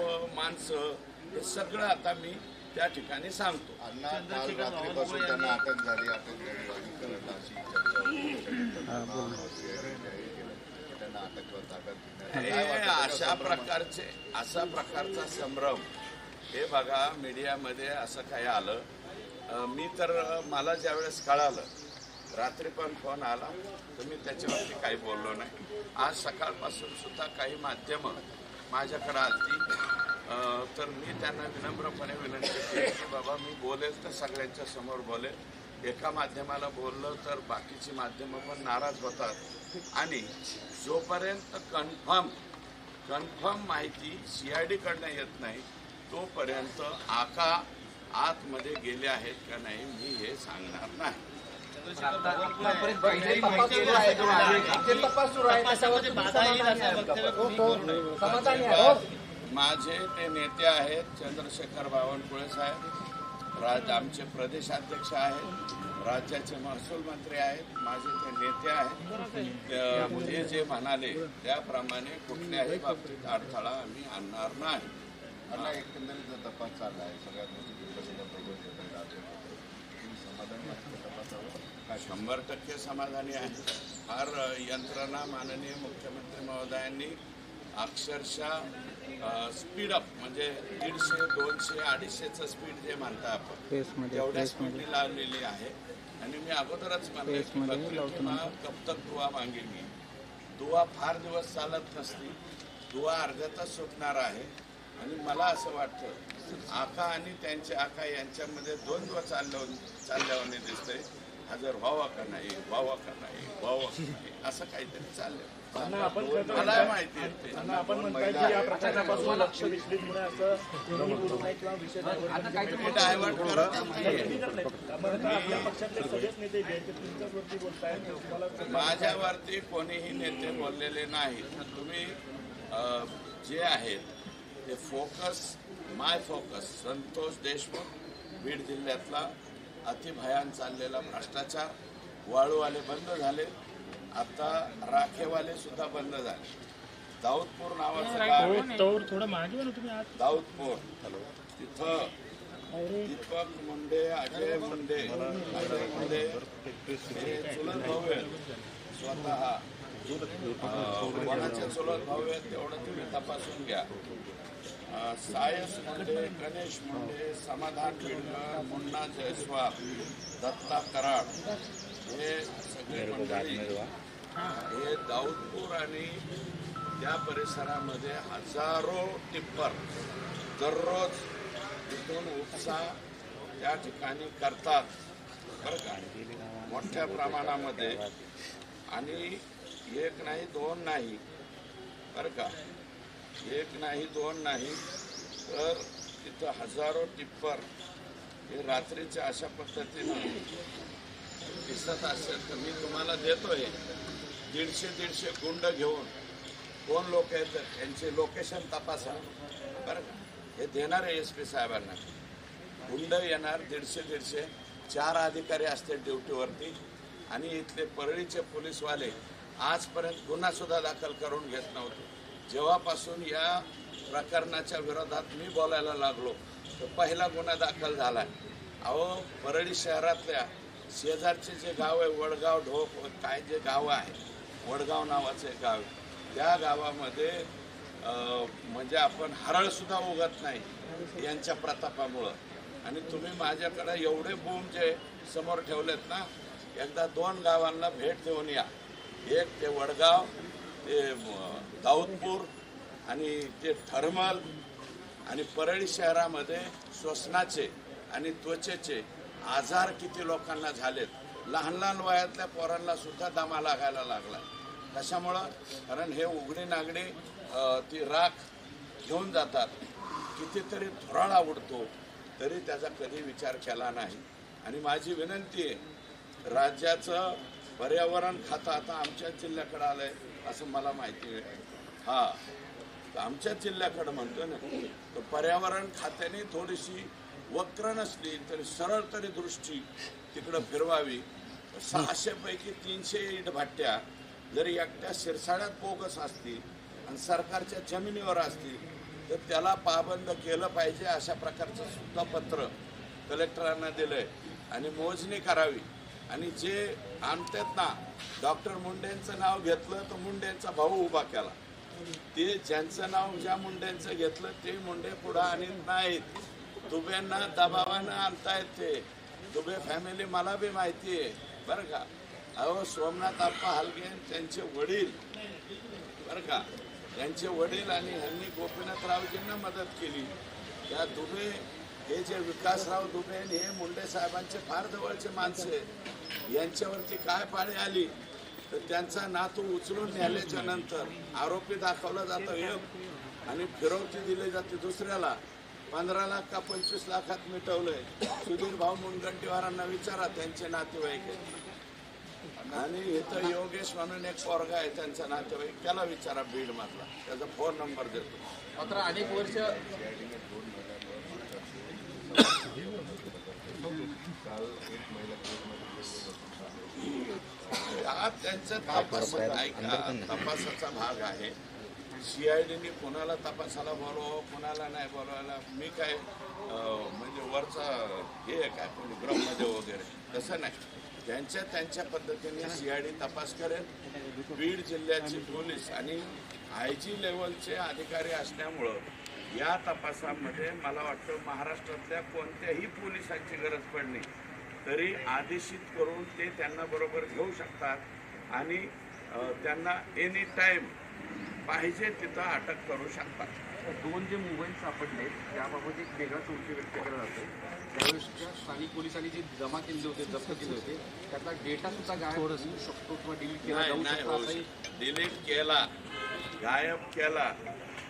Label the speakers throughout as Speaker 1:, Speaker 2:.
Speaker 1: नावं माणसं हे सगळं आता मी त्या ठिकाणी सांगतो.
Speaker 2: अण्णा काल रात्रीपासून त्यांना अटक झाली अटक झाली करत अशी. काय
Speaker 1: हे? प्रकारचे अशा प्रकारचा संभ्रम. हे बघा मीडियामध्ये असं काही आलं. मी तर मला ज्यावेळेस कळालं रात्री पण फोन आला तर मी त्याच्यावरती काही बोललो नाही. आज सकाळपासून सुद्धा काही माध्यमं माझ्याकडे आली तर मी त्यांना विनम्रपणे विनंती केली की बाबा मी बोलेल तर सगळ्यांच्या समोर बोलेल. एका माध्यमाला बोललं तर बाकीची माध्यमं पण नाराज होतात. आणि जोपर्यंत कन्फर्म कन्फर्म माहिती सी आय डीकडनं येत नाही तोपर्यंत आका आतमध्ये गेले आहेत का नाही मी हे सांगणार नाही. माझे ते नेते आहेत चंद्रशेखर बावनकुळे साहेब राज आमचे प्रदेशाध्यक्ष आहेत राज्याचे महसूल मंत्री आहेत माझे ते नेते आहेत. ते- जे म्हणाले त्याप्रमाणे कुठल्याही बाबतीत अडथळा आम्ही आणणार नाही.
Speaker 2: मला एकंदरीत तपास चालला आहे. सगळ्यात
Speaker 1: शंभर टक्के समाधानी आहे. फार यंत्रणा माननीय मुख्यमंत्री महोदयांनी अक्षरशः स्पीड अप म्हणजे दीडशे दोनशे अडीचशेचं स्पीड जे म्हणता आपण तेवढ्या स्पीडने लावलेली आहे. आणि मी अगोदरच किंवा कब तक दुआ मागेंगी दुआ फार दिवस चालत नसती. दुआ अर्ध्यातच सुटणार आहे. आणि मला असं वाटतं आका आणि त्यांचे आका यांच्यामध्ये द्वंद्व चाललं चालल्यावाने दिसतंय. हा जर व्हावा का नाही व्हावा का नाही व्हावा का नाही असं काहीतरी चाललंय मला माहिती आहे डायव्हर्ट करत माझ्यावरती कोणीही नेते बोललेले नाहीत तुम्ही जे आहेत ते focus my focus Santosh Deshmukh Beed जिल्ह्यातला अतिभयान चाललेला भ्रष्टाचार वाळूवाले बंद झाले. आता राखेवाले सुद्धा बंद झाले. दाऊदपूर नावाचं गाव आहे
Speaker 3: तोवर थोडं मागे ना तुम्ही आज?
Speaker 1: दाऊदपूर. तिथं दीपक मुंडे अजय मुंडे अजय मुंडे हे चुलत भाऊ आहेत. स्वतः कोणाचे चुलत भाऊ आहेत तेवढं तुम्ही तपासून घ्या. सायस मुंडे गणेश मुंडे समाधान बिडकर मुन्ना जयस्वाल दत्ता कराड हे सगळे मंडळी हे दाऊदपूर आणि त्या परिसरामध्ये हजारो टिप्पर दररोज तिथून उपसा त्या ठिकाणी करतात. बरं का? मोठ्या प्रमाणामध्ये. आणि एक नाही दोन नाही. बरं का? एक नाही दोन नाही. तर तिथं हजारो टिप्पर हे रात्रीच्या अशा पद्धतीनं दिसत असेल तर मी तुम्हाला देतोय दीडशे दीडशे गुंड घेऊन कोण लोक आहेत त्यांचे लोकेशन तपासा. बरं का? हे देणार आहे एस पी साहेबांना. गुंड येणार दीडशे दीडशे. चार अधिकारी असते ड्युटीवरती. आणि इथले परळीचे पोलीसवाले आजपर्यंत गुन्हा सुद्धा दाखल करून घेत नव्हते. जेव्हापासून या प्रकरणाच्या विरोधात मी बोलायला लागलो तर पहिला गुन्हा दाखल झाला अहो परळी शहरातल्या शेजारचे जे गाव आहे वडगाव ढोक काय जे गावं आहे वडगाव नावाचे गाव त्या गावामध्ये म्हणजे आपण हरळसुद्धा उगत नाही यांच्या प्रतापामुळं. आणि तुम्ही माझ्याकडे एवढे बूम जे समोर ठेवलेत ना एकदा दोन गावांना भेट देऊन या. एक ते वडगाव ते दाऊदपूर आणि ते थर्मल आणि परळी शहरामध्ये श्वसनाचे आणि त्वचेचे आजार किती लोकांना झालेत? लहान लहान वयातल्या पोरांना सुद्धा दमा लागायला लागला. कशामुळं? कारण हे उघडी नागडी ती राख घेऊन जातात. कितीतरी धुराळा उडतो तरी त्याचा कधी विचार केला नाही. आणि माझी विनंती आहे राज्याचं पर्यावरण खातं आता आमच्या जिल्ह्याकडे आलंय असं मला माहिती आहे. हा तर जिल्ह्याकडं जिल्ह्याकडे म्हणतो ना तर पर्यावरण खात्याने थोडीशी वक्र नसली तरी सरळ तरी दृष्टी तिकडं फिरवावी. सहाशे पैकी तीनशे इट भाट्या जरी एकट्या शिरसाळ्यात बोगस असतील आणि सरकारच्या जमिनीवर असतील तर त्याला पाबंद केलं पाहिजे अशा प्रकारचं सुद्धा पत्र कलेक्टरांना दिलंय. आणि मोजणी करावी. आणि जे आणतात ना डॉक्टर मुंडेंचं नाव घेतलं तर मुंडेंचा भाऊ उभा केला. ते ज्यांचं नाव ज्या मुंडेंचं घेतलं ते मुंडे पुढं आणत नाहीत. दुबेंना दबावानं आणतायत ते. दुबे फॅमिली मला बी माहिती आहे. बरं का? अहो सोमनाथ आप्पा हलगे त्यांचे वडील. बरं का? त्यांचे वडील आणि ह्यांनी गोपीनाथरावजींना मदत केली. त्या दुबे हे जे विकासराव दुबे आणि हे मुंडे साहेबांचे फार जवळचे माणसं आहेत. यांच्यावरती काय पाळी आली तर त्यांचा नातू उचलून न्याल्याच्या नंतर आरोपी दाखवला जातो एक आणि फिरवती दिली जाते दुसऱ्याला. पंधरा लाख का पंचवीस लाखात मिटवलंय. सुधीर भाऊ मुनगंटीवारांना विचारा त्यांचे नातेवाईक आहेत. आणि इथं योगेश म्हणून एक पोरगा आहे त्यांचा नातेवाईक त्याला विचारा बीड मधला. त्याचा फोन नंबर देतो.
Speaker 4: मात्र अनेक वर्ष
Speaker 1: हा त्यांचा तपास तपासाचा भाग आहे. सीआयडीने कोणाला तपासाला बोलव कोणाला नाही बोलवायला? मी काय म्हणजे वरचा हे आहे काय कोणी ब्रह्मदेव वगैरे तसं नाही. त्यांच्या त्यांच्या पद्धतीने सीआयडी तपास करेल. बीड जिल्ह्याचे पोलीस आणि आय जी लेवलचे अधिकारी असल्यामुळं या तपासामध्ये मला वाटतं महाराष्ट्रातल्या कोणत्याही पोलिसांची गरज पडली तरी आदेशित करून ते त्यांना बरोबर घेऊ शकतात आणि त्यांना एनी टाईम पाहिजे तिथं अटक करू शकतात.
Speaker 4: दोन जे मोबाईल सापडले त्याबाबत एक वेगळा चौकी व्यक्त केला जातो त्यावेळेसच्या स्थानिक पोलिसांनी जे जमा केले होते जप्त केले होते त्यातला डेटा सुद्धा गायब होऊ शकतो किंवा डिलीट केला.
Speaker 1: डिलीट केला गायब केला.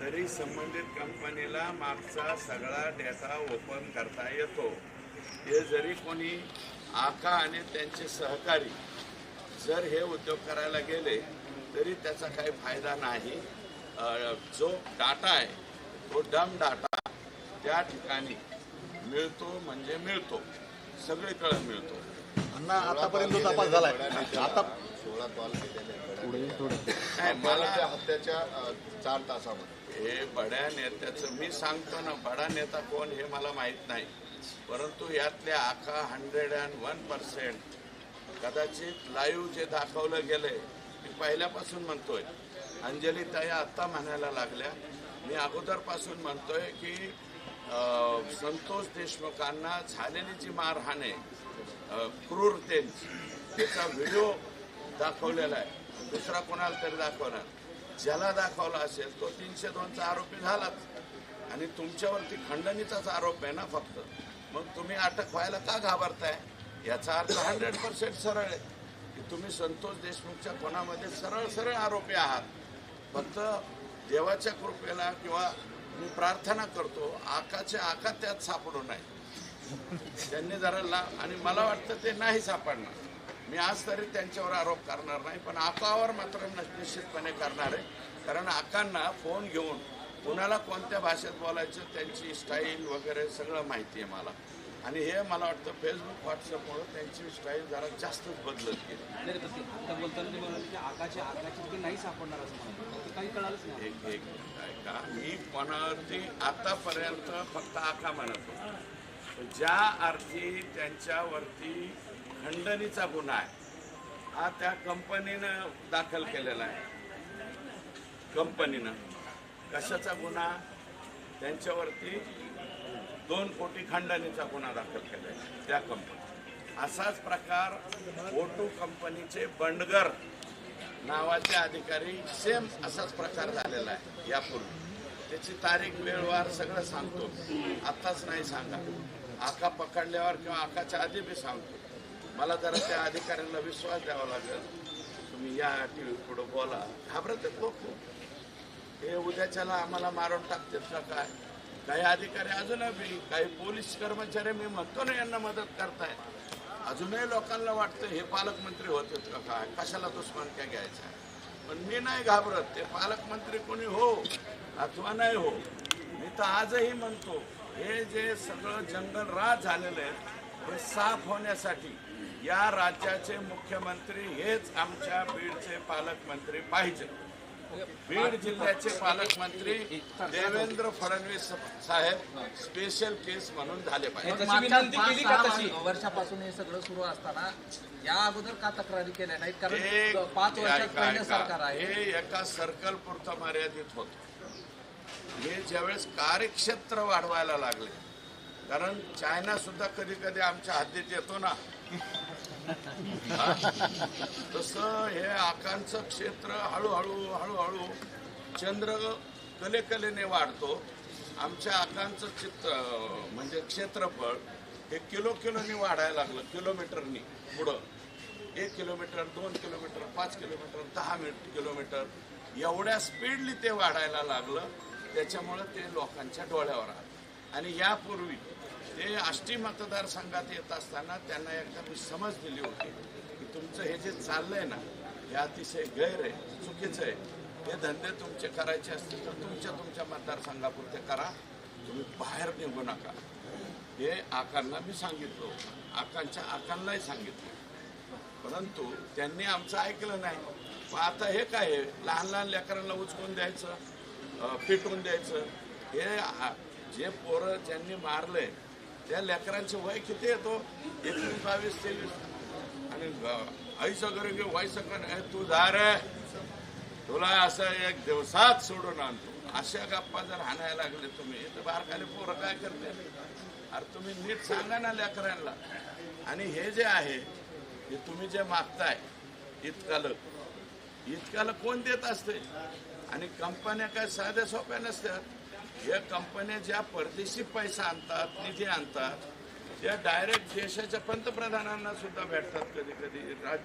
Speaker 1: तरी संबंधित कंपनीला मागचा सगळा डेटा ओपन करता येतो. हे जरी कोणी आका आणि त्यांचे सहकारी जर हे उद्योग करायला गेले तरी त्याचा काही फायदा नाही. जो डाटा आहे तो डम डाटा त्या ठिकाणी मिळतो म्हणजे मिळतो. सगळीकडे मिळतो.
Speaker 5: अण्णा आतापर्यंत जो तपास झालाय. आता
Speaker 2: सोळा कॉल केलेले
Speaker 1: नाही मला
Speaker 2: हत्याच्या चार तासामध्ये.
Speaker 1: हे बड्या नेत्याचं मी सांगतो ना बडा नेता कोण हे मला माहीत नाही. परंतु यातले आखा हंड्रेड अँड वन पर्सेंट कदाचित लाईव्ह जे दाखवलं गेलंय मी पहिल्यापासून म्हणतोय. अंजली ताया आत्ता म्हणायला लागल्या. मी अगोदरपासून म्हणतोय की संतोष देशमुखांना झालेली जी मारहाण आहे क्रूरतेची. त्याचा व्हिडिओ दाखवलेला आहे. दुसरा कोणाला तरी दाखवणार. ज्याला दाखवला असेल तो तीनशे दोनचा आरोपी झालाच. आणि तुमच्यावरती खंडणीचाच आरोप आहे ना फक्त. मग तुम्ही अटक व्हायला का घाबरताय? याचा अर्थ हंड्रेड पर्सेंट सरळ आहे. की तुम्ही संतोष देशमुखच्या कोणामध्ये सरळ सरळ आरोपी आहात? फक्त देवाच्या कृपेला किंवा मी प्रार्थना करतो आकाचे आका त्यात सापडू नये. त्यांनी जरा ला आणि मला वाटतं ते नाही सापडणार. मी आज तरी त्यांच्यावर आरोप करणार नाही पण आकावर मात्र निश्चितपणे करणार आहे. कारण आकांना फोन घेऊन कुणाला कोणत्या भाषेत बोलायचं त्यांची स्टाईल वगैरे सगळं माहिती आहे मला. आणि हे मला वाटतं फेसबुक व्हॉट्सअपमुळं त्यांची स्टाईल जरा जास्तच बदलत गेली. एक एक ऐका. मी कोणावरती आतापर्यंत फक्त आका म्हणत होतो. ज्या अर्थी त्यांच्यावरती खंडणीचा गुन्हा आहे. हा त्या कंपनीनं दाखल केलेला आहे. कंपनीनं. कशाचा गुन्हा? त्यांच्यावरती दोन कोटी खंडणीचा गुन्हा दाखल केला आहे त्या कंपनी असाच प्रकार ओटू कंपनीचे बंडगर नावाचे अधिकारी सेम असाच प्रकार झालेला आहे यापूर्वी. त्याची तारीख वेळवार सगळं सांगतो. आत्ताच नाही सांगा. आका पकडल्यावर किंवा आकाच्या आधी बी सांगतो. मला जरा त्या अधिकाऱ्यांना विश्वास द्यावा लागेल. तुम्ही या टी व्ही पुढं बोला. घाबरत लोक. हे उद्याच्याला आम्हाला मारून टाकतात का काय काही अधिकारी अजूनही काही पोलीस कर्मचारी मी म्हणतो ना यांना मदत करताय अजूनही लोकांना वाटतं हे पालकमंत्री होतात का काय? कशाला दुश्मन क्या घ्यायचा पण मी नाही घाबरत. ते पालकमंत्री कोणी हो अथवा नाही हो मी तर आजही म्हणतो हे जे सगळं जंगल राज झालेलं आहे हे साफ होण्यासाठी या राज्याचे मुख्यमंत्री हेच आमच्या बीडचे पालकमंत्री पाहिजे. बीड जिल्ह्याचे पालकमंत्री देवेंद्र फडणवीस साहेब स्पेशल केस म्हणून झाले पाहिजे.
Speaker 6: वर्षापासून हे सगळं सुरू असताना या अगोदर का तक्रारी केल्या नाहीत? कारण पाच वर्षात. सरकार आहे.
Speaker 1: हे एका सर्कल पुरतं मर्यादित होत. हे ज्यावेळेस कार्यक्षेत्र वाढवायला लागले कारण चायना सुद्धा कधी कधी आमच्या हद्दीत येतो ना? तसं हे आकांचं क्षेत्र हळूहळू हळूहळू चंद्र कलेकलेने वाढतो. आमच्या आकांचं चित्र म्हणजे क्षेत्रफळ हे किलो किलोनी वाढायला लागलं किलोमीटरनी पुढं. एक किलोमीटर दोन किलोमीटर पाच किलोमीटर दहा मि किलोमीटर. एवढ्या स्पीडली ते वाढायला लागलं त्याच्यामुळं ते लोकांच्या डोळ्यावर आलं. आणि यापूर्वी ते आष्टी मतदारसंघात येत असताना त्यांना एकदा मी समज दिली होती की तुमचं हे जे चाललंय ना हे अतिशय गैर आहे चुकीचं आहे. हे धंदे तुमचे करायचे असतील तर तुमच्या तुमच्या मतदारसंघापुरते करा. तुम्ही बाहेर निघू नका. हे आकांना मी सांगितलं होतं. आकांच्या आकांनाही सांगितलं. परंतु त्यांनी आमचं ऐकलं नाही. मग आता हे काय आहे? लहान लहान लेकरांना उचकून द्यायचं पिटून द्यायचं. हे जे पोरं ज्यांनी मारले त्या लेकरांचे वय किती येतो एकवीस बावीस तेवीस. आणि आई सगळं घरी घेऊ व्हायचं का तू जा रे तुला असं एक दिवसात सोडून आणतो. अशा गप्पा जर हाणायला लागले तुम्ही तर बारकाले पोरं काय करते? अरे तुम्ही नीट सांगा ना लेकरांना. आणि हे जे आहे हे तुम्ही जे मागताय इतकालं इतकाला कोण देत असते? आणि कंपन्या काय साध्या सोप्या नसतात. या कंपन्या ज्या परदेशी पैसा आणतात निधी आणतात त्या डायरेक्ट देशाच्या पंतप्रधानांना सुद्धा भेटतात कधी कधी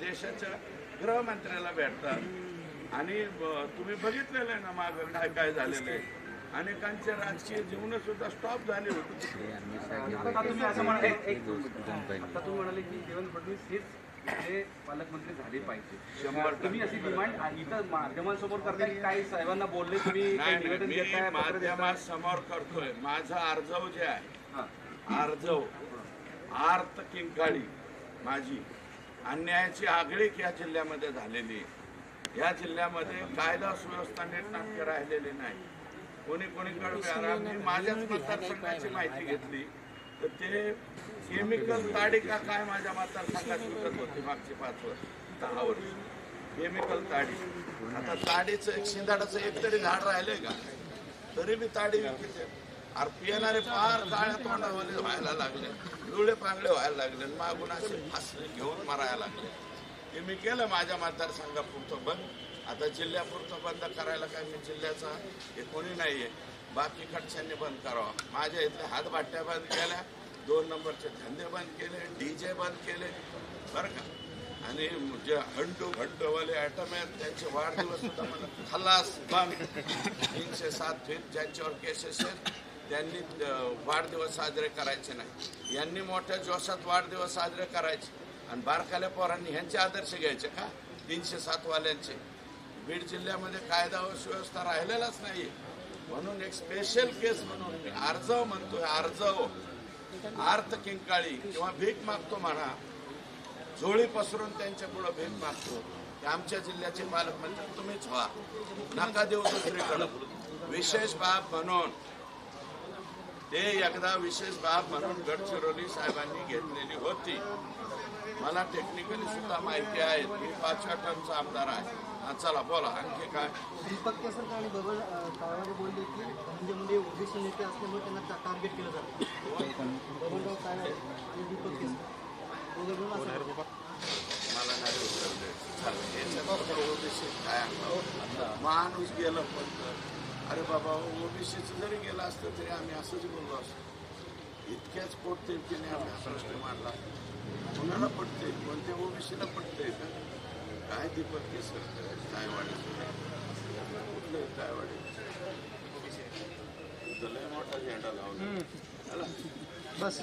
Speaker 1: देशाच्या गृहमंत्र्याला भेटतात. आणि तुम्ही बघितलेलं आहे ना माग काय काय झालेलं आहे. अनेकांचे राजकीय जीवन सुद्धा स्टॉप झाले होते.
Speaker 4: आता तुम्ही असं म्हणाले म्हणाले की देवेंद्र फडणवीस हेच हे पालकमंत्री झाले पाहिजे.
Speaker 1: शंभर
Speaker 4: तुम्ही अशी डिमांड इथं माध्यमांसमोर करताना काही साहेबांना बोलले तुम्ही काही निवेदन देताय पत्र देताय?
Speaker 1: करतोय. माझं अर्जव जे आहे
Speaker 4: हा.
Speaker 1: अर्जव आर्त किंकाळी माझी. अन्यायाची आगळीक या जिल्ह्यामध्ये झालेली आहे. या जिल्ह्यामध्ये कायदा सुव्यवस्था नीटनाटके राहिलेली नाही. कोणी कोणीकडे माझ्याच मतदारसंघाची माहिती घेतली. तर ते केमिकल ताडी का काय माझ्या मतदारसंघात विकत होती मागची पाच वर्ष? दहा वर्ष. केमिकल ताडी. आता ताडीचं एक शिंदाडाचं एक तरी झाड राहिलंय का? तरी मी ताडी विकते अरे पिणारे फार काळ्या तोंडावाले व्हायला लागले. डोळे पांगळे व्हायला लागले. आणि मागून असे फासले घेऊन मारायला लागले. ते मी केलं माझ्या मतदारसंघापुरतं बंद. आता जिल्ह्यापुरतं बंद करायला काय मी जिल्ह्याचा हे कोणी नाही आहे बाकी खडशांनी बंद करावा. माझ्या इथल्या हातबाट्या बंद केल्या दोन नंबरचे धंदे बंद केले डीजे बंद केले. बरं का? आणि जे हंडू भंडूवाले आयटम आहेत त्यांचे वाढदिवस सुद्धा मला खलास बंद. तीनशे सात फीट ज्यांच्यावर केसेस आहेत त्यांनी वाढदिवस साजरे करायचे नाही. यांनी मोठ्या जोशात वाढदिवस साजरे करायचे. आणि बारकाल्या पोरांनी ह्यांचे आदर्श घ्यायचे का? तीनशे सातवाल्यांचे. बीड जिल्ह्यामध्ये कायदा व सुव्यवस्था राहिलेलाच नाही म्हणून एक स्पेशल केस म्हणून मी अर्जव म्हणतोय अर्जव आर्थ किंकाळी किंवा भीक मागतो म्हणा झोळी पसरून त्यांच्या पुढे भीक मागतो. आमच्या जिल्ह्याचे पालकमंत्री तुम्हीच व्हा. नका देऊ दुसरीकडं. विशेष बाब म्हणून. ते एकदा विशेष बाब म्हणून गडचिरोली साहेबांनी घेतलेली होती. मला टेक्निकली सुद्धा माहिती आहे मी पाचव्या टर्मचा आमदार आहे. हा, चला बोला आणखी काय?
Speaker 7: दीपक केसरकर आणि बबन कावळे बोलले की धनंजय ओबीसी नेते असल्यामुळे त्यांना टार्गेट केलं जातं. बबनराव काळे आणि दीपक केसरकर? असं
Speaker 1: मला नाही उत्तर ओबीसी. काय अंगावर? माणूस गेलं पण अरे बाबा ओबीसीचं जरी गेलं असतं तरी आम्ही असंच बोललो असतो. इतक्याच पोटतिडकीने आम्ही हा प्रश्न मांडला. कोणाला पटते कोणत्या ओबीसीला पटते का? काय दीपक केसर काय वाढायचं कुठलं काय वाढायचं लय मोठा झेंडा लावला.
Speaker 7: बस.